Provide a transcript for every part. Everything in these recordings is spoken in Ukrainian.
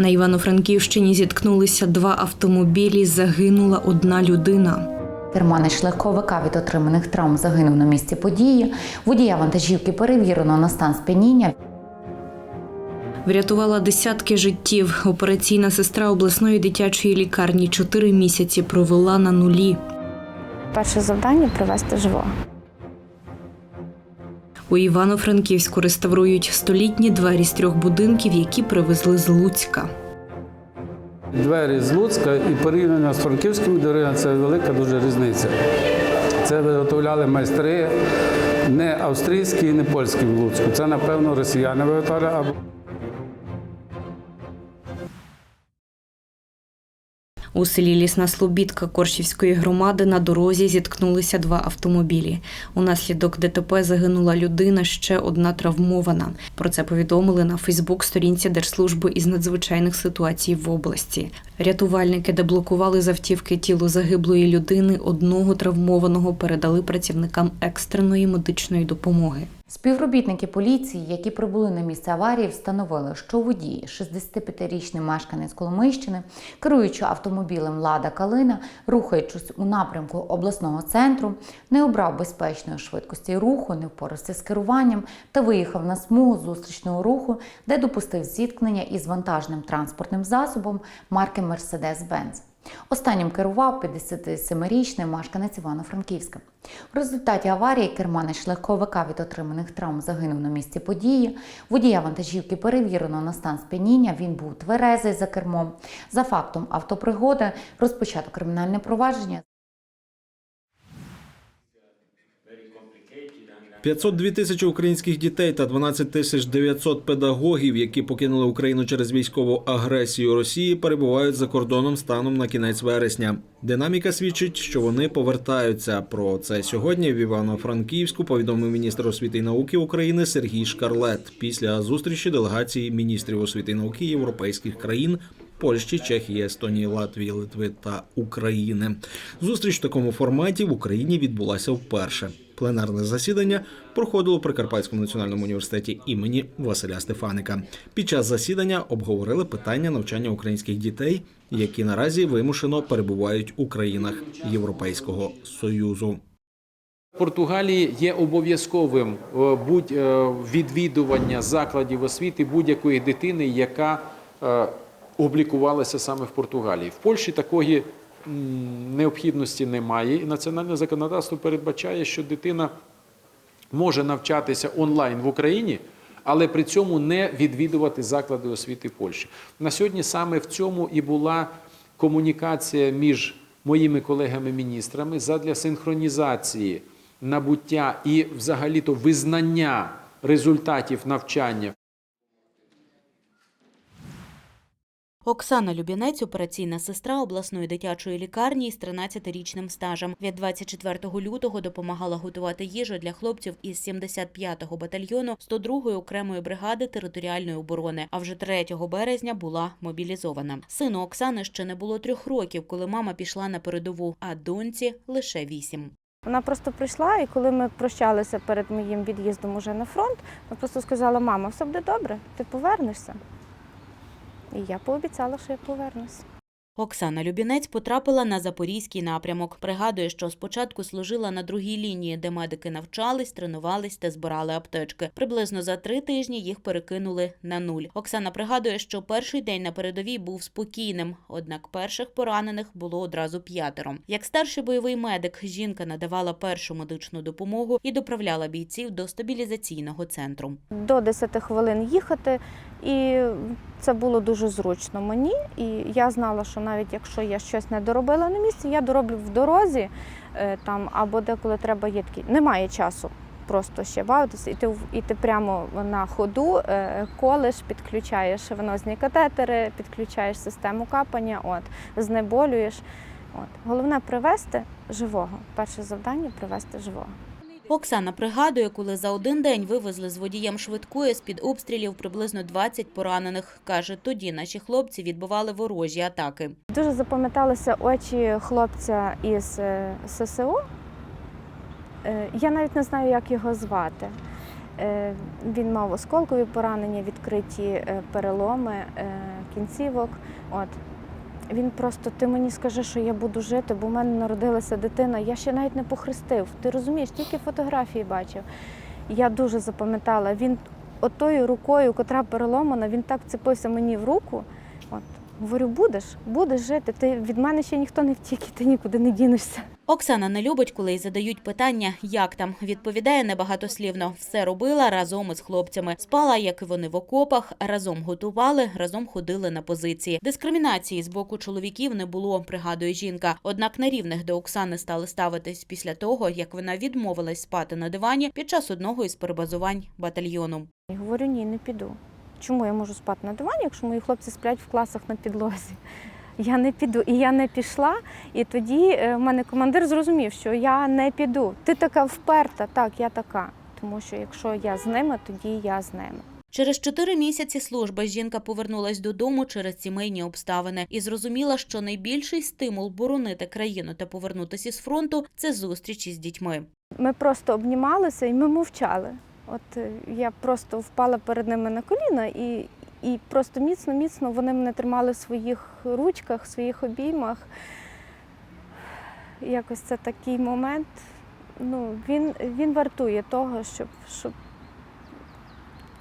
На Івано-Франківщині зіткнулися два автомобілі. Загинула одна людина. Керманич легковика від отриманих травм загинув на місці події. Водія вантажівки перевірено на стан сп'яніння. Врятувала десятки життів. Операційна сестра обласної дитячої лікарні чотири місяці провела на нулі. Перше завдання привезти живого. У Івано-Франківську реставрують столітні двері з трьох будинків, які привезли з Луцька. Двері з Луцька і порівняно з франківськими дверима це велика дуже різниця. Це виготовляли майстри не австрійські і не польські в Луцьку. Це, напевно, росіяни виготовляли У селі Лісна Слобідка Коршівської громади на дорозі зіткнулися два автомобілі. Унаслідок ДТП загинула людина, ще одна травмована. Про це повідомили на Фейсбук-сторінці Держслужби із надзвичайних ситуацій в області. Рятувальники деблокували з автівки тіло загиблої людини. Одного травмованого передали працівникам екстреної медичної допомоги. Співробітники поліції, які прибули на місце аварії, встановили, що водій, 65-річний мешканець Коломийщини, керуючи автомобілем Лада Калина, рухаючись у напрямку обласного центру, не обрав безпечної швидкості руху, не впорався з керуванням та виїхав на смугу зустрічного руху, де допустив зіткнення із вантажним транспортним засобом марки Mercedes-Benz. Останнім керував 57-річний мешканець Івано-Франківська. В результаті аварії керманич легковика від отриманих травм загинув на місці події. Водія вантажівки перевірено на стан сп'яніння. Він був тверезий за кермом. За фактом автопригоди розпочато кримінальне провадження. 502 тисячі українських дітей та 12 тисяч 900 педагогів, які покинули Україну через військову агресію Росії, перебувають за кордоном станом на кінець вересня. Динаміка свідчить, що вони повертаються. Про це сьогодні в Івано-Франківську повідомив міністр освіти і науки України Сергій Шкарлет після зустрічі делегації міністрів освіти і науки європейських країн. Польщі, Чехії, Естонії, Латвії, Литви та України. Зустріч в такому форматі в Україні відбулася вперше. Пленарне засідання проходило при Карпатському національному університеті імені Василя Стефаника. Під час засідання обговорили питання навчання українських дітей, які наразі вимушено перебувають у країнах Європейського союзу. Португалії є обов'язковим е, будь е, відвідування закладів освіти будь-якої дитини, яка облікувалася саме в Португалії. В Польщі такої необхідності немає, і національне законодавство передбачає, що дитина може навчатися онлайн в Україні, але при цьому не відвідувати заклади освіти Польщі. На сьогодні саме в цьому і була комунікація між моїми колегами-міністрами задля синхронізації набуття і взагалі-то визнання результатів навчання Оксана Любінець, операційна сестра обласної дитячої лікарні із 13-річним стажем. Від 24 лютого допомагала готувати їжу для хлопців із 75-го батальйону 102-ї окремої бригади територіальної оборони. А вже 3 березня була мобілізована. Сину Оксани ще не було трьох років, коли мама пішла на передову, а доньці лише вісім. Вона просто прийшла, і коли ми прощалися перед моїм від'їздом уже на фронт, вона просто сказала: мама, все буде добре, ти повернешся. І я пообіцяла, що я повернуся. Оксана Любінець потрапила на запорізький напрямок. Пригадує, що спочатку служила на другій лінії, де медики навчались, тренувались та збирали аптечки. Приблизно за три тижні їх перекинули на нуль. Оксана пригадує, що перший день на передовій був спокійним, однак перших поранених було одразу п'ятеро. Як старший бойовий медик, жінка надавала першу медичну допомогу і доправляла бійців до стабілізаційного центру. До 10 хвилин їхати, і це було дуже зручно мені. І я знала, що навіть якщо я щось не доробила на місці, я дороблю в дорозі е, там або деколи треба є такі. Немає часу просто ще бавитися, і ти і ти прямо на ходу е, колиш, підключаєш венозні катетери, підключаєш систему капання, от знеболюєш. От головне привезти живого. Перше завдання привезти живого. Оксана пригадує, коли за один день вивезли з водієм швидкої з-під обстрілів приблизно 20 поранених. Каже, тоді наші хлопці відбивали ворожі атаки. Дуже запам'яталися очі хлопця із е, ССО. Е, Я навіть не знаю, як його звати. Е, Він мав осколкові поранення, відкриті переломи кінцівок. От. Він просто, ти мені скажи, що я буду жити, бо в мене народилася дитина. Я ще навіть не похрестив. Ти розумієш, тільки фотографії бачив. Я дуже запам'ятала. Він отою рукою, котра переломана, він так вцепився мені в руку. От. Говорю, будеш, будеш жити. Ти від мене ще ніхто не втік, і ти нікуди не дінешся. Оксана не любить, коли й задають питання, як там. Відповідає небагатослівно. Все робила разом із хлопцями. Спала, як і вони в окопах, разом готували, разом ходили на позиції. Дискримінації з боку чоловіків не було, пригадує жінка. Однак на рівних до Оксани стали ставитись після того, як вона відмовилась спати на дивані під час одного із перебазувань батальйону. І говорю, ні, не піду. Чому я можу спати на дивані, якщо мої хлопці сплять в класах на підлозі? Я не піду. І я не пішла. І тоді е, в мене командир зрозумів, що я не піду. Ти така вперта, так, я така. Тому що якщо я з ними, тоді я з ними. Через чотири місяці служби жінка повернулась додому через сімейні обставини і зрозуміла, що найбільший стимул боронити країну та повернутися із фронту це зустрічі з дітьми. Ми просто обнімалися і ми мовчали. От е, я просто впала перед ними на коліна і, і просто міцно, міцно вони мене тримали в своїх ручках, в своїх обіймах. Якось це такий момент. Ну, він, він вартує того, щоб, щоб,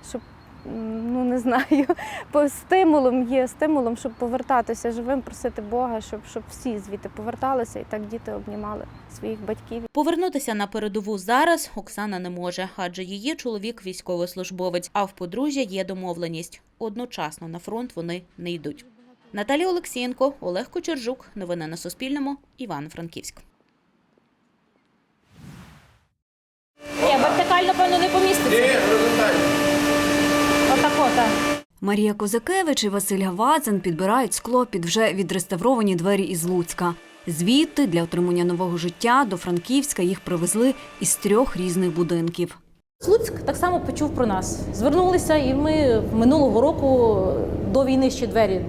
щоб ну не знаю, по стимулом є стимулом, щоб повертатися живим, просити Бога, щоб, щоб всі звідти поверталися і так діти обнімали своїх батьків. Повернутися на передову зараз Оксана не може, адже її чоловік військовослужбовець, а в подружжя є домовленість. Одночасно на фронт вони не йдуть. Наталія Олексієнко, Олег Кочержук. Новини на Суспільному. Івано-Франківськ. Ні, вертикально, певно, не Марія Козакевич і Василь Гавадзин підбирають скло під вже відреставровані двері із Луцька. Звідти для отримання нового життя до Франківська їх привезли із трьох різних будинків. Луцьк так само почув про нас. Звернулися, і ми минулого року до війни ще двері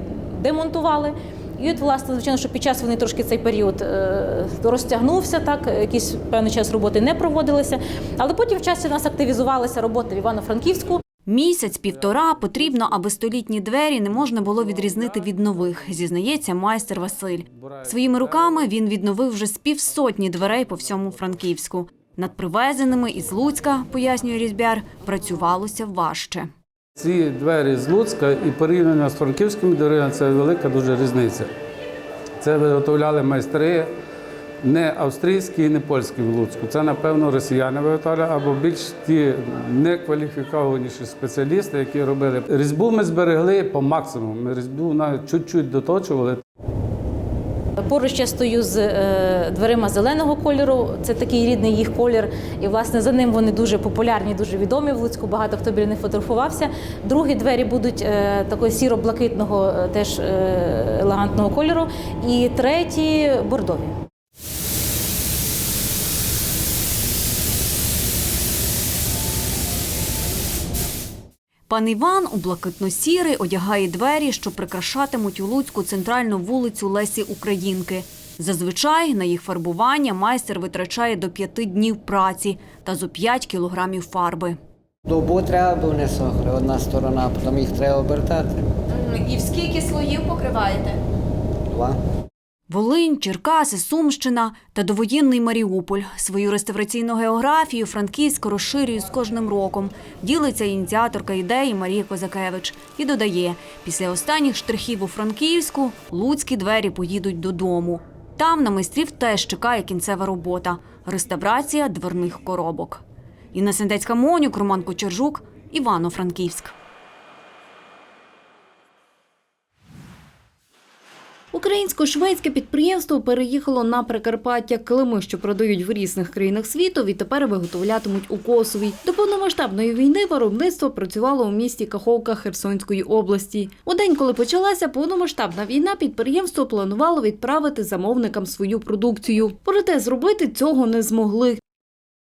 демонтували. І от, власне, звичайно, що під час війни трошки цей період е, розтягнувся, так, якийсь певний час роботи не проводилися. Але потім в часі нас активізувалася робота в Івано-Франківську. Місяць-півтора потрібно, аби столітні двері не можна було відрізнити від нових, зізнається майстер Василь. Своїми руками він відновив вже з півсотні дверей по всьому Франківську. Над привезеними із Луцька, пояснює різьбяр, працювалося важче. Ці двері з Луцька і порівняно з франківськими дверима це велика дуже різниця. Це виготовляли майстри не австрійські і не польські в Луцьку. Це, напевно, росіяни виготовляли або більш ті некваліфікованіші спеціалісти, які робили. Різьбу ми зберегли по максимуму. Ми різьбу навіть чуть-чуть доточували. Поруч я стою з е, дверима зеленого кольору. Це такий рідний їх колір. І власне за ним вони дуже популярні, дуже відомі в Луцьку. Багато хто біля них фотографувався. Другі двері будуть е, такого сіро-блакитного, е, теж елегантного кольору. І треті бордові. Пан Іван у блакитно-сірий одягає двері, що прикрашатимуть у Луцьку центральну вулицю Лесі Українки. Зазвичай на їх фарбування майстер витрачає до п'яти днів праці та зо 5 кілограмів фарби. Добу треба, бо не сохли. Одна сторона, потім їх треба обертати. І в скільки слоїв покриваєте? Два. Волинь, Черкаси, Сумщина та довоєнний Маріуполь. Свою реставраційну географію Франківськ розширює з кожним роком. Ділиться ініціаторка ідеї Марія Козакевич і додає: після останніх штрихів у Франківську луцькі двері поїдуть додому. Там на майстрів теж чекає кінцева робота реставрація дверних коробок. Інна Сендецька Монюк, Роман Кочержук, Івано-Франківськ. Українсько-шведське підприємство переїхало на Прикарпаття. Килими, що продають в різних країнах світу, відтепер виготовлятимуть у Косові. До повномасштабної війни виробництво працювало у місті Каховка Херсонської області. У день, коли почалася повномасштабна війна, підприємство планувало відправити замовникам свою продукцію. Проте зробити цього не змогли.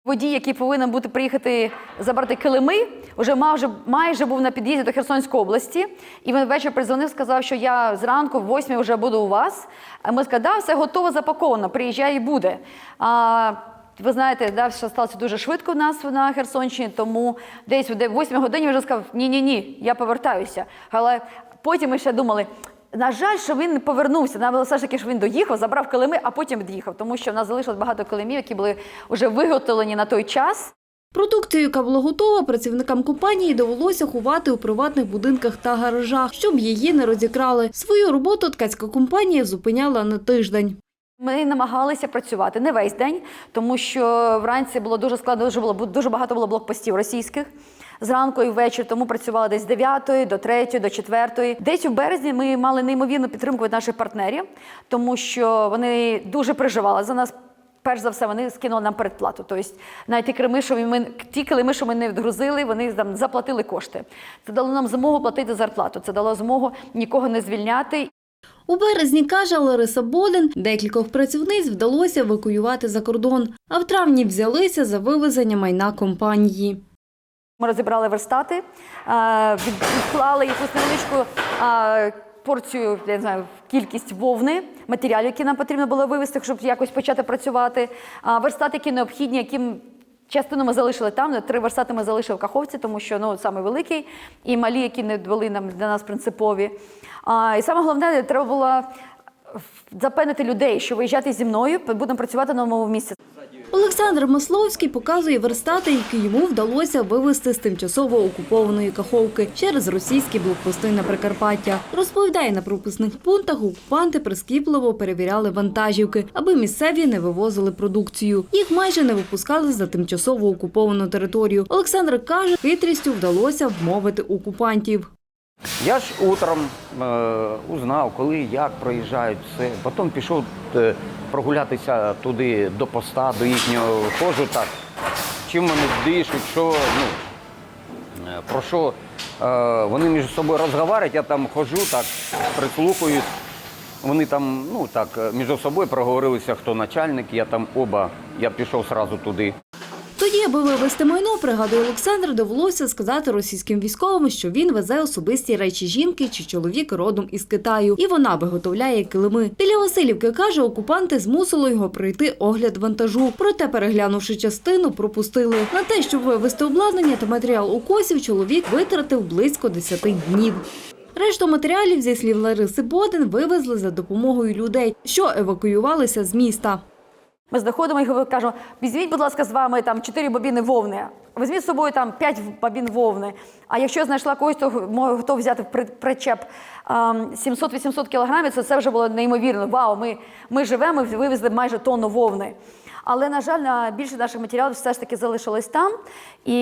Водій, який повинен бути приїхати забрати килими, вже майже, майже був на під'їзді до Херсонської області. І він ввечері призвонив, сказав, що я зранку в 8 вже буду у вас. А ми сказали, да, все готово, запаковано, приїжджай і буде. А, ви знаєте, да, все сталося дуже швидко в нас на Херсонщині, тому десь о 8 годині вже сказав, ні-ні-ні, я повертаюся. Але Потім ми ще думали. На жаль, що він не повернувся. Нам все ж таки, що він доїхав, забрав килими, а потім від'їхав, тому що в нас залишилось багато килимів, які були вже виготовлені на той час. Продукцію, яка була готова, працівникам компанії довелося ховати у приватних будинках та гаражах, щоб її не розікрали. Свою роботу ткацька компанія зупиняла на тиждень. Ми намагалися працювати не весь день, тому що вранці було дуже складно, дуже було дуже багато було блокпостів російських. Зранку і ввечері, тому працювали десь з 9 до 3, до 4. Десь у березні ми мали неймовірну підтримку від наших партнерів, тому що вони дуже переживали за нас. Перш за все, вони скинули нам передплату. Тобто навіть ті крими, що ми ті килими, що ми не відгрузили, вони там заплатили кошти. Це дало нам змогу платити зарплату. Це дало змогу нікого не звільняти. У березні, каже Лариса Боден, декількох працівниць вдалося евакуювати за кордон, а в травні взялися за вивезення майна компанії. Ми розібрали верстати, е, відклали якусь невеличку е, порцію, я не знаю, кількість вовни, матеріалів, які нам потрібно було вивезти, щоб якось почати працювати. Верстати, які необхідні, яким частину ми залишили там. Три верстати ми залишили в Каховці, тому що ну, саме великий, і малі, які не були нам для нас принципові. А, І саме головне, треба було запевнити людей, що виїжджати зі мною, будемо працювати на новому місці. Олександр Масловський показує верстати, які йому вдалося вивезти з тимчасово окупованої Каховки через російські блокпости на Прикарпаття. Розповідає, на пропускних пунктах окупанти прискіпливо перевіряли вантажівки, аби місцеві не вивозили продукцію. Їх майже не випускали за тимчасово окуповану територію. Олександр каже, хитрістю вдалося вмовити окупантів. Я ж утром е, узнав, коли як проїжджають все. Потім пішов е, прогулятися туди до поста, до їхнього ходжу так. Чим вони дишуть, що, ну, е, про що е, вони між собою розговорюють, я там ходжу, так, прислухаюсь. Вони там, ну так, е, між собою проговорилися, хто начальник, я там оба, я пішов одразу туди. Аби вивезти майно, пригадує Олександр, довелося сказати російським військовим, що він везе особисті речі жінки чи чоловіка родом із Китаю, і вона виготовляє килими. Біля Васильівки каже, окупанти змусили його пройти огляд вантажу. Проте, переглянувши частину, пропустили. На те, щоб вивезти обладнання та матеріал укосів, чоловік витратив близько 10 днів. Решту матеріалів, зі слів Лариси Боден, вивезли за допомогою людей, що евакуювалися з міста. Ми знаходимо і кажемо, візьміть, будь ласка, з вами там 4 бобіни вовни, візьміть з собою там 5 бобін вовни. А якщо я знайшла когось, то готов взяти причеп ем, 700-800 кілограмів, це, це вже було неймовірно. Вау, ми, ми живемо, вивезли майже тонну вовни. Але, на жаль, на більше наших матеріалів все ж таки залишилось там. І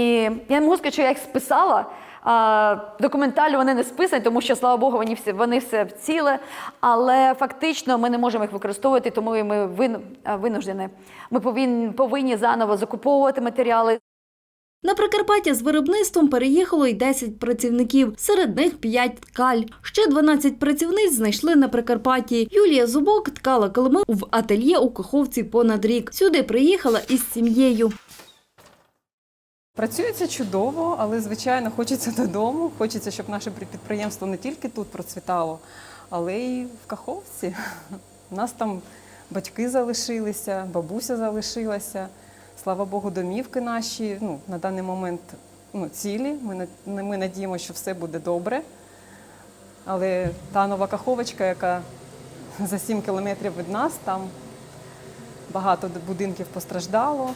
я не можу сказати, що я їх списала. Документально вони не списані, тому що, слава Богу, вони всі вони все ціле. Але фактично ми не можемо їх використовувати, тому ми вин, винуждені. Ми повинні, повинні заново закуповувати матеріали. На Прикарпаття з виробництвом переїхало й 10 працівників, серед них 5 ткаль. Ще 12 працівниць знайшли на Прикарпатті. Юлія Зубок ткала килими в ательє у Каховці понад рік. Сюди приїхала із сім'єю. Працюється чудово, але звичайно хочеться додому. Хочеться, щоб наше підприємство не тільки тут процвітало, але й в Каховці. У нас там батьки залишилися, бабуся залишилася. Слава Богу, домівки наші ну, на даний момент ну, цілі. Ми, ми надіємося, що все буде добре. Але та нова Каховочка, яка за 7 кілометрів від нас, там багато будинків постраждало.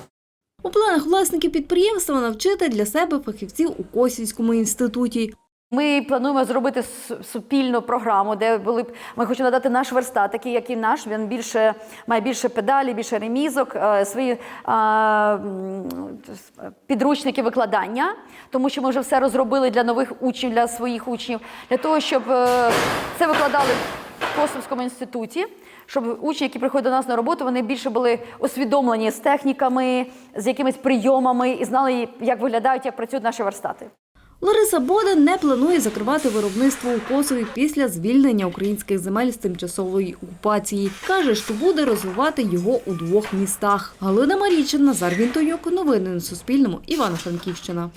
У планах власників підприємства навчити для себе фахівців у Косівському інституті. Ми плануємо зробити с- спільну програму, де були б ми хочемо надати наш верстат, такий як і наш. Він більше має більше педалі, більше ремізок, е, свої е, м, підручники викладання, тому що ми вже все розробили для нових учнів, для своїх учнів, для того, щоб е, це викладали в Косовському інституті. Щоб учні, які приходять до нас на роботу, вони більше були освідомлені з техніками, з якимись прийомами і знали, як виглядають, як працюють наші верстати. Лариса Боден не планує закривати виробництво у Косові після звільнення українських земель з тимчасової окупації. Каже, що буде розвивати його у двох містах. Галина Марічин, Назар Вінтонюк. Новини на Суспільному. Івано-Франківщина.